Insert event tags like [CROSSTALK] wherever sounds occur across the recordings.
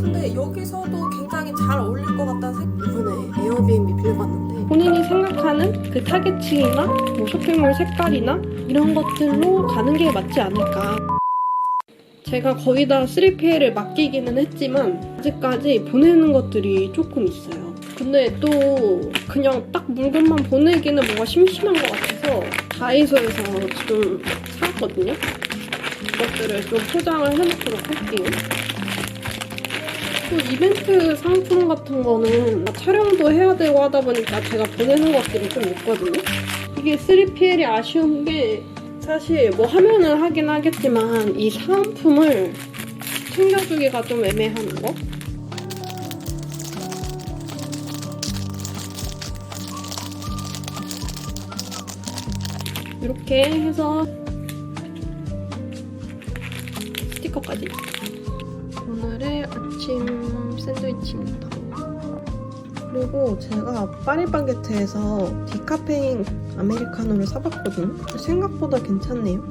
근데 여기서도 굉장히 잘 어울릴 것 같다는 생각 이번에 에어비앤비 빌려봤는데 본인이 생각하는 그 타겟층이나 뭐 쇼핑몰 색깔이나 이런 것들로 가는 게 맞지 않을까. 제가 거의 다 3PL을 맡기기는 했지만 아직까지 보내는 것들이 조금 있어요. 근데 또 그냥 딱 물건만 보내기는 뭔가 심심한 것 같아서 다이소에서 좀 사왔거든요. 그것들을 좀 포장을 해놓도록 할게요. 또 이벤트 상품 같은 거는 촬영도 해야 되고 하다 보니까 제가 보내는 것들이 좀 있거든요. 이게 3PL이 아쉬운 게 사실 뭐 하면은 하긴 하겠지만 이 사은품을 챙겨주기가 좀 애매한 거? 이렇게 해서 스티커까지 오늘의 아침 샌드위치입니다. 그리고 제가 파리바게트에서 디카페인 아메리카노를 사봤거든요. 생각보다 괜찮네요.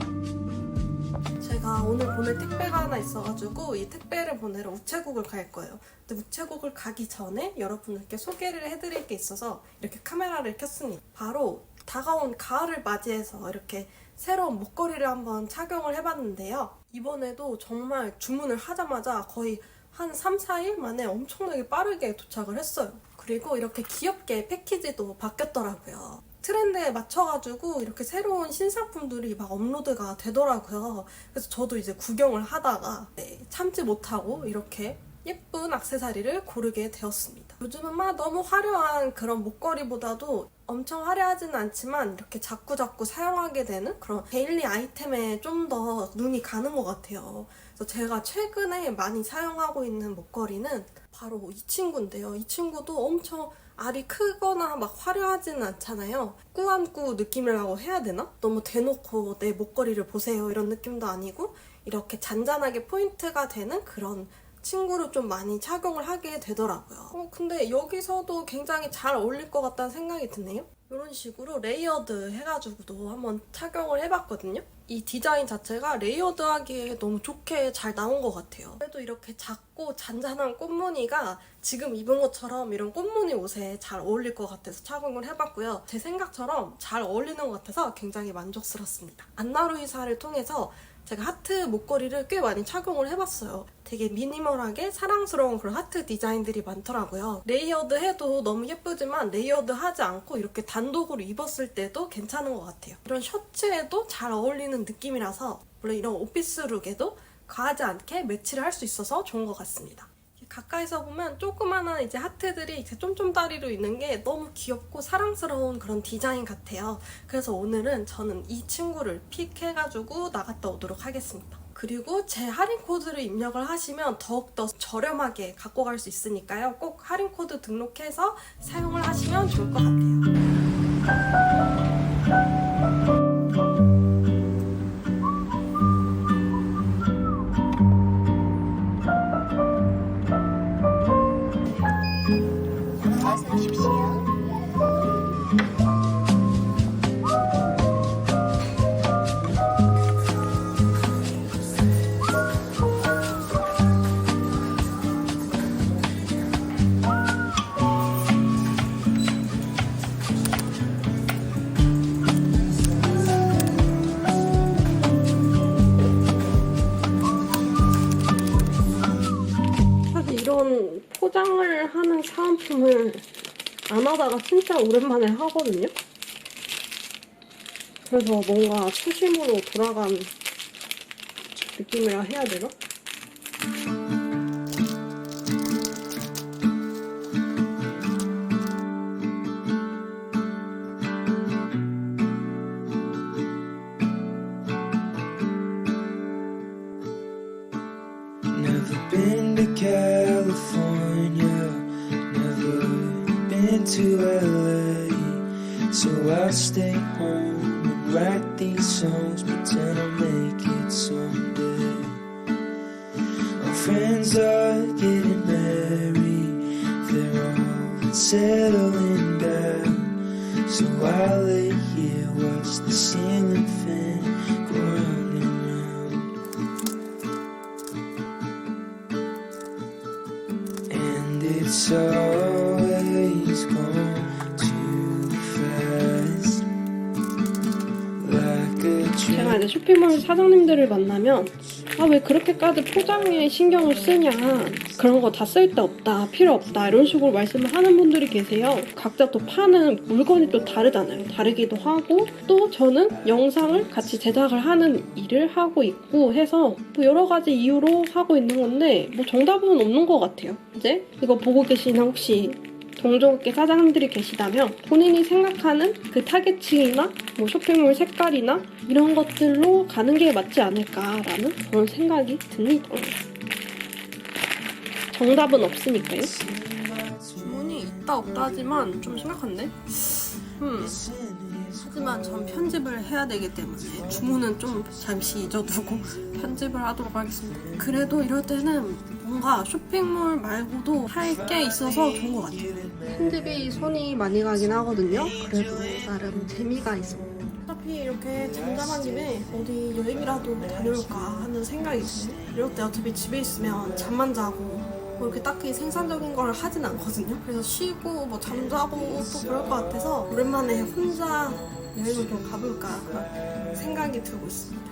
제가 오늘 보낼 택배가 하나 있어가지고 이 택배를 보내러 우체국을 갈 거예요. 근데 우체국을 가기 전에 여러분들께 소개를 해드릴 게 있어서 이렇게 카메라를 켰습니다. 바로 다가온 가을을 맞이해서 이렇게 새로운 목걸이를 한번 착용을 해봤는데요. 이번에도 정말 주문을 하자마자 거의 한 3, 4일 만에 엄청나게 빠르게 도착을 했어요. 그리고 이렇게 귀엽게 패키지도 바뀌었더라고요. 트렌드에 맞춰가지고 이렇게 새로운 신상품들이 막 업로드가 되더라고요. 그래서 저도 이제 구경을 하다가 네, 참지 못하고 이렇게 예쁜 악세사리를 고르게 되었습니다. 요즘은 막 너무 화려한 그런 목걸이보다도 엄청 화려하지는 않지만 이렇게 자꾸자꾸 사용하게 되는 그런 데일리 아이템에 좀 더 눈이 가는 것 같아요. 그래서 제가 최근에 많이 사용하고 있는 목걸이는 바로 이 친구인데요. 이 친구도 엄청 알이 크거나 막 화려하지는 않잖아요. 꾸안꾸 느낌이라고 해야 되나? 너무 대놓고 내 목걸이를 보세요 이런 느낌도 아니고 이렇게 잔잔하게 포인트가 되는 그런 친구를 좀 많이 착용을 하게 되더라고요. 어, 근데 여기서도 굉장히 잘 어울릴 것 같다는 생각이 드네요. 이런 식으로 레이어드 해가지고도 한번 착용을 해봤거든요. 이 디자인 자체가 레이어드 하기에 너무 좋게 잘 나온 것 같아요. 그래도 이렇게 작고 잔잔한 꽃무늬가 지금 입은 것처럼 이런 꽃무늬 옷에 잘 어울릴 것 같아서 착용을 해봤고요. 제 생각처럼 잘 어울리는 것 같아서 굉장히 만족스럽습니다. 안나루이사를 통해서 제가 하트 목걸이를 꽤 많이 착용을 해봤어요. 되게 미니멀하게 사랑스러운 그런 하트 디자인들이 많더라고요. 레이어드 해도 너무 예쁘지만 레이어드 하지 않고 이렇게 단독으로 입었을 때도 괜찮은 것 같아요. 이런 셔츠에도 잘 어울리는 느낌이라서 물론 이런 오피스룩에도 과하지 않게 매치를 할 수 있어서 좋은 것 같습니다. 가까이서 보면 조그마한 이제 하트들이 이제 쫌쫌다리로 있는 게 너무 귀엽고 사랑스러운 그런 디자인 같아요. 그래서 오늘은 저는 이 친구를 픽해가지고 나갔다 오도록 하겠습니다. 그리고 제 할인 코드를 입력을 하시면 더욱더 저렴하게 갖고 갈 수 있으니까요. 꼭 할인 코드 등록해서 사용을 하시면 좋을 것 같아요. 사은품을 안 하다가 진짜 오랜만에 하거든요. 그래서 뭔가 초심으로 돌아간 느낌이라 해야 되나? California, to LA. So I stay home and write these songs, pretend I'll make it someday. Our friends are getting married, they're all settling down. So I lay here, watch the ceiling fan go round and round. And it's all 이제 쇼핑몰 사장님들을 만나면 아 왜 그렇게까지 포장에 신경을 쓰냐. 그런 거 다 쓸데없다 필요 없다 이런 식으로 말씀을 하는 분들이 계세요. 각자 또 파는 물건이 또 다르잖아요. 다르기도 하고 또 저는 영상을 같이 제작을 하는 일을 하고 있고 해서 뭐 여러 가지 이유로 하고 있는 건데 뭐 정답은 없는 것 같아요. 이제 이거 보고 계시는 혹시 동종업계 사장님들이 계시다면 본인이 생각하는 그 타겟층이나 뭐 쇼핑몰 색깔이나 이런 것들로 가는 게 맞지 않을까라는 그런 생각이 듭니다. 정답은 없으니까요. 주문이 있다 없다 하지만 좀 심각한데? 음. 하지만 전 편집을 해야 되기 때문에 주문은 좀 잠시 잊어두고 [LAUGHS] 편집을 하도록 하겠습니다. 그래도 이럴 때는 뭔가 쇼핑몰 말고도 할 게 있어서 좋은 것 같아요. 편집이 손이 많이 가긴 하거든요. 그래도 나름 재미가 있습니 다. 어차피 이렇게 잠잠한 김에 어디 여행이라도 다녀올까 하는 생각이 드네. 이럴 때 어차피 집에 있으면 잠만 자고 뭐 이렇게 딱히 생산적인 걸 하진 않거든요. 그래서 쉬고 뭐 잠자고 또 그럴 것 같아서 오랜만에 혼자 여행을 좀 가볼까 그런 생각이 들고 있습니다.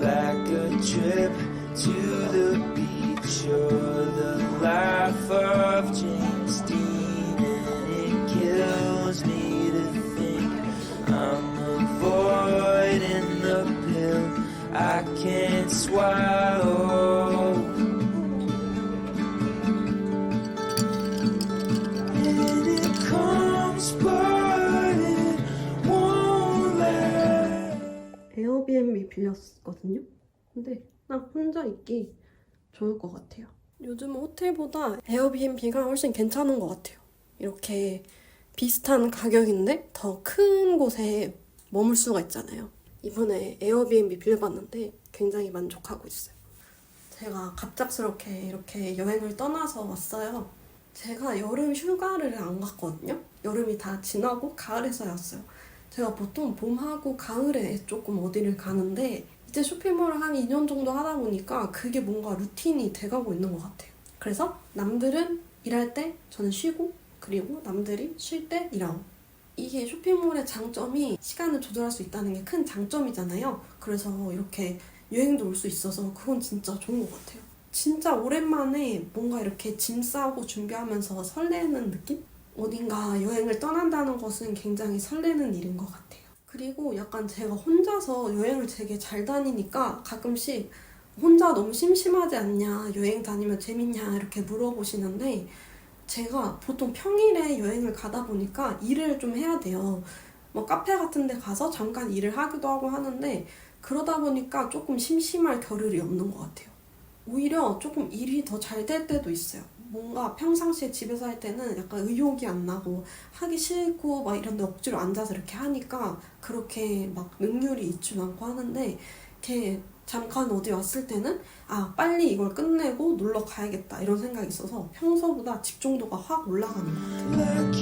like a trip to the beach or the life 에어비앤비 빌렸거든요. 근데 나 혼자 있기 좋을 것 같아요. 요즘은 호텔보다 에어비앤비가 훨씬 괜찮은 것 같아요. 이렇게 비슷한 가격인데 더 큰 곳에 머물 수가 있잖아요. 이번에 에어비앤비 빌려봤는데 굉장히 만족하고 있어요. 제가 갑작스럽게 이렇게 여행을 떠나서 왔어요. 제가 여름 휴가를 안 갔거든요. 여름이 다 지나고 가을에서 왔어요. 제가 보통 봄하고 가을에 조금 어디를 가는데 이제 쇼핑몰을 한 2년 정도 하다 보니까 그게 뭔가 루틴이 돼가고 있는 것 같아요. 그래서 남들은 일할 때 저는 쉬고 그리고 남들이 쉴 때 일하고 이게 쇼핑몰의 장점이 시간을 조절할 수 있다는 게 큰 장점이잖아요. 그래서 이렇게 여행도 올 수 있어서 그건 진짜 좋은 것 같아요. 진짜 오랜만에 뭔가 이렇게 짐 싸고 준비하면서 설레는 느낌? 어딘가 여행을 떠난다는 것은 굉장히 설레는 일인 것 같아요. 그리고 약간 제가 혼자서 여행을 되게 잘 다니니까 가끔씩 혼자 너무 심심하지 않냐, 여행 다니면 재밌냐, 이렇게 물어보시는데 제가 보통 평일에 여행을 가다 보니까 일을 좀 해야 돼요. 뭐 카페 같은 데 가서 잠깐 일을 하기도 하고 하는데 그러다 보니까 조금 심심할 겨를이 없는 것 같아요. 오히려 조금 일이 더 잘 될 때도 있어요. 뭔가 평상시에 집에서 할 때는 약간 의욕이 안 나고 하기 싫고 막 이런 데 억지로 앉아서 이렇게 하니까 그렇게 막 능률이 있지 않고 하는데 이렇게 잠깐 어디 왔을 때는 아 빨리 이걸 끝내고 놀러 가야겠다 이런 생각이 있어서 평소보다 집중도가 확 올라가는 것 같아요.